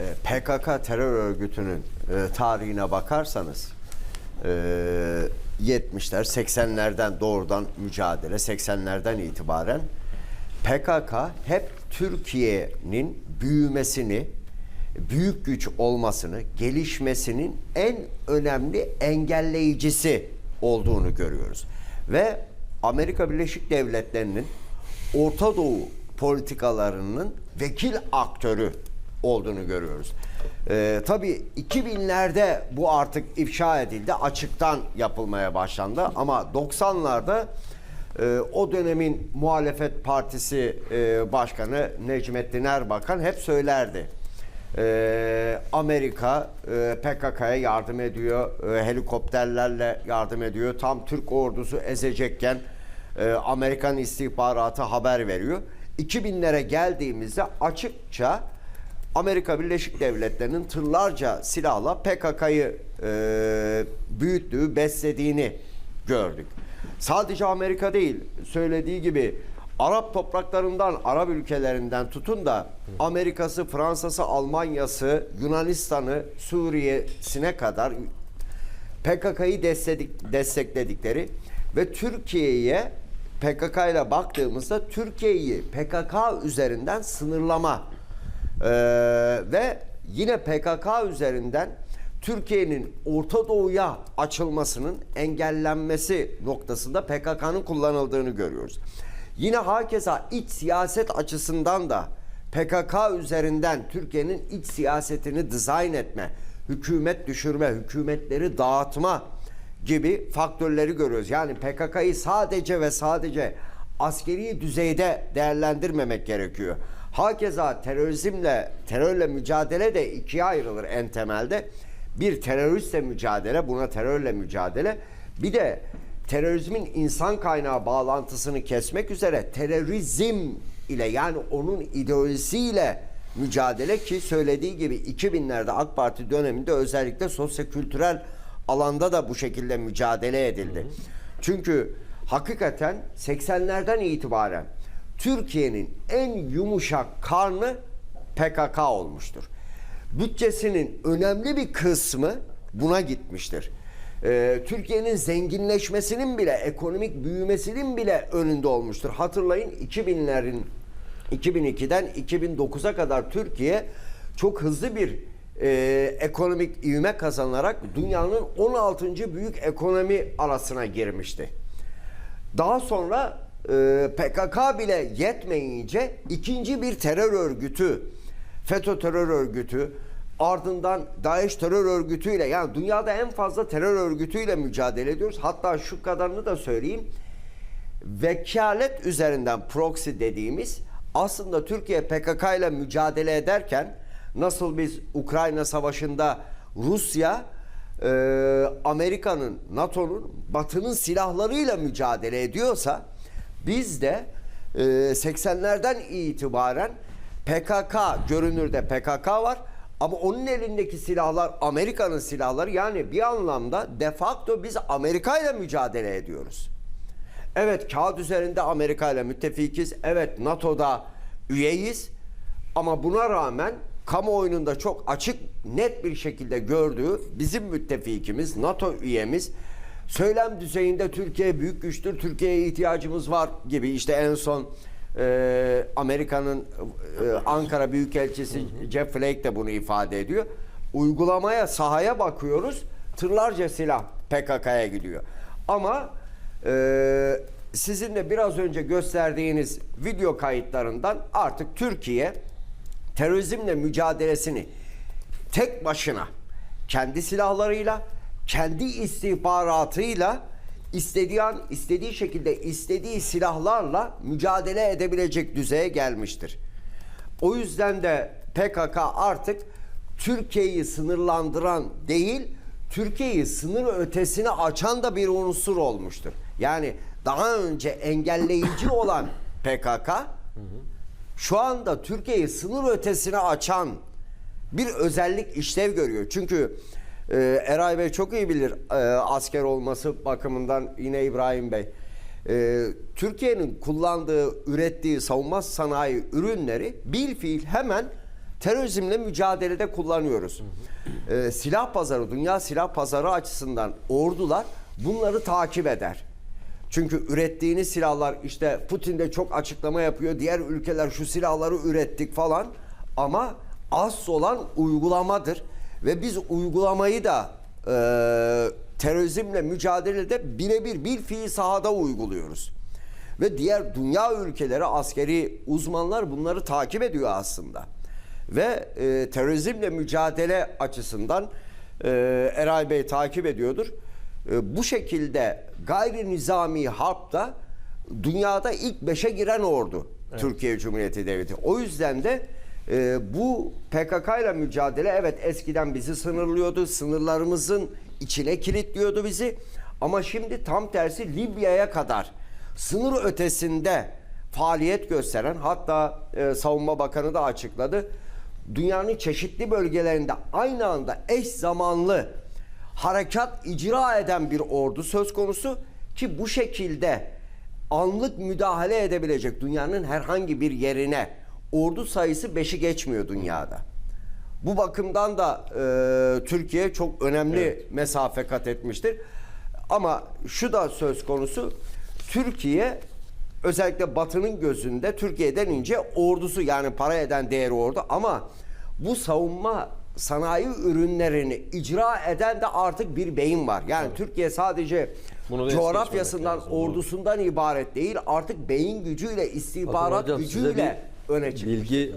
e, PKK terör örgütünün e, tarihine bakarsanız e, 70'ler 80'lerden doğrudan mücadele 80'lerden itibaren PKK hep Türkiye'nin büyümesini büyük güç olmasını, gelişmesinin en önemli engelleyicisi olduğunu görüyoruz. Ve Amerika Birleşik Devletleri'nin Orta Doğu politikalarının vekil aktörü olduğunu görüyoruz. Ee, tabii 2000'lerde bu artık ifşa edildi, açıktan yapılmaya başlandı ama 90'larda e, o dönemin muhalefet partisi e, başkanı Necmettin Erbakan hep söylerdi. Ee, Amerika e, PKK'ya yardım ediyor, e, helikopterlerle yardım ediyor. Tam Türk ordusu ezecekken e, Amerikan istihbaratı haber veriyor. 2000'lere geldiğimizde açıkça Amerika Birleşik Devletleri'nin tırlarca silahla PKK'yı e, büyüttüğü, beslediğini gördük. Sadece Amerika değil, söylediği gibi Arap topraklarından, Arap ülkelerinden tutun da Amerika'sı, Fransa'sı, Almanya'sı, Yunanistan'ı, Suriye'sine kadar PKK'yı destekledik, destekledikleri ve Türkiye'ye PKK ile baktığımızda Türkiye'yi PKK üzerinden sınırlama ee, ve yine PKK üzerinden Türkiye'nin Orta Doğu'ya açılmasının engellenmesi noktasında PKK'nın kullanıldığını görüyoruz. Yine hakeza iç siyaset açısından da PKK üzerinden Türkiye'nin iç siyasetini dizayn etme, hükümet düşürme, hükümetleri dağıtma gibi faktörleri görüyoruz. Yani PKK'yı sadece ve sadece askeri düzeyde değerlendirmemek gerekiyor. Hakeza terörizmle, terörle mücadele de ikiye ayrılır en temelde. Bir teröristle mücadele, buna terörle mücadele. Bir de terörizmin insan kaynağı bağlantısını kesmek üzere terörizm ile yani onun ideolojisiyle mücadele ki söylediği gibi 2000'lerde AK Parti döneminde özellikle sosyokültürel alanda da bu şekilde mücadele edildi. Çünkü hakikaten 80'lerden itibaren Türkiye'nin en yumuşak karnı PKK olmuştur. Bütçesinin önemli bir kısmı buna gitmiştir. Ee, Türkiye'nin zenginleşmesinin bile, ekonomik büyümesinin bile önünde olmuştur. Hatırlayın 2000'lerin 2002'den 2009'a kadar Türkiye çok hızlı bir e, ekonomik ivme kazanarak dünyanın 16. büyük ekonomi arasına girmişti. Daha sonra PKK bile yetmeyince ikinci bir terör örgütü, FETÖ terör örgütü, ardından DAEŞ terör örgütüyle yani dünyada en fazla terör örgütüyle mücadele ediyoruz. Hatta şu kadarını da söyleyeyim. Vekalet üzerinden proxy dediğimiz aslında Türkiye PKK ile mücadele ederken nasıl biz Ukrayna Savaşı'nda Rusya e, Amerika'nın, NATO'nun, Batı'nın silahlarıyla mücadele ediyorsa biz de e, 80'lerden itibaren PKK görünürde PKK var ama onun elindeki silahlar Amerika'nın silahları yani bir anlamda de facto biz Amerika ile mücadele ediyoruz. Evet kağıt üzerinde Amerika ile müttefikiz. Evet NATO'da üyeyiz. Ama buna rağmen kamuoyunun da çok açık net bir şekilde gördüğü bizim müttefikimiz, NATO üyemiz söylem düzeyinde Türkiye büyük güçtür, Türkiye'ye ihtiyacımız var gibi işte en son e, Amerika'nın e, Ankara Büyükelçisi Jeff Flake de bunu ifade ediyor. Uygulamaya, sahaya bakıyoruz. Tırlarca silah PKK'ya gidiyor. Ama e, sizin de biraz önce gösterdiğiniz video kayıtlarından artık Türkiye terörizmle mücadelesini tek başına kendi silahlarıyla, kendi istihbaratıyla istediği an, istediği şekilde, istediği silahlarla mücadele edebilecek düzeye gelmiştir. O yüzden de PKK artık Türkiye'yi sınırlandıran değil, Türkiye'yi sınır ötesine açan da bir unsur olmuştur. Yani daha önce engelleyici olan PKK şu anda Türkiye'yi sınır ötesine açan bir özellik işlev görüyor. Çünkü e, Eray Bey çok iyi bilir e, asker olması bakımından yine İbrahim Bey. E, Türkiye'nin kullandığı, ürettiği savunma sanayi ürünleri bil fiil hemen terörizmle mücadelede kullanıyoruz. Ee, silah pazarı, dünya silah pazarı açısından ordular bunları takip eder. Çünkü ürettiğiniz silahlar işte Putin de çok açıklama yapıyor. Diğer ülkeler şu silahları ürettik falan ama asıl olan uygulamadır. Ve biz uygulamayı da e, terörizmle mücadelede birebir bir fiil sahada uyguluyoruz. Ve diğer dünya ülkeleri askeri uzmanlar bunları takip ediyor aslında. Ve e, terörizmle mücadele açısından e, Eray Bey takip ediyordur. E, bu şekilde gayri nizami harpta dünyada ilk beşe giren ordu Türkiye Cumhuriyeti Devleti. O yüzden de e, bu PKK ile mücadele evet eskiden bizi sınırlıyordu. Sınırlarımızın içine kilitliyordu bizi. Ama şimdi tam tersi Libya'ya kadar sınır ötesinde faaliyet gösteren hatta e, Savunma Bakanı da açıkladı. Dünyanın çeşitli bölgelerinde aynı anda eş zamanlı harekat icra eden bir ordu söz konusu ki bu şekilde anlık müdahale edebilecek dünyanın herhangi bir yerine ordu sayısı 5'i geçmiyor dünyada. Bu bakımdan da e, Türkiye çok önemli mesafe kat etmiştir. Ama şu da söz konusu Türkiye özellikle Batı'nın gözünde Türkiye denince ordusu yani para eden değeri ordu ama bu savunma sanayi ürünlerini icra eden de artık bir beyin var. Yani Türkiye sadece Bunu coğrafyasından, ordusundan ibaret değil. Artık beyin gücüyle, istihbarat Hocam, size gücüyle öne çıkmış. Bilgi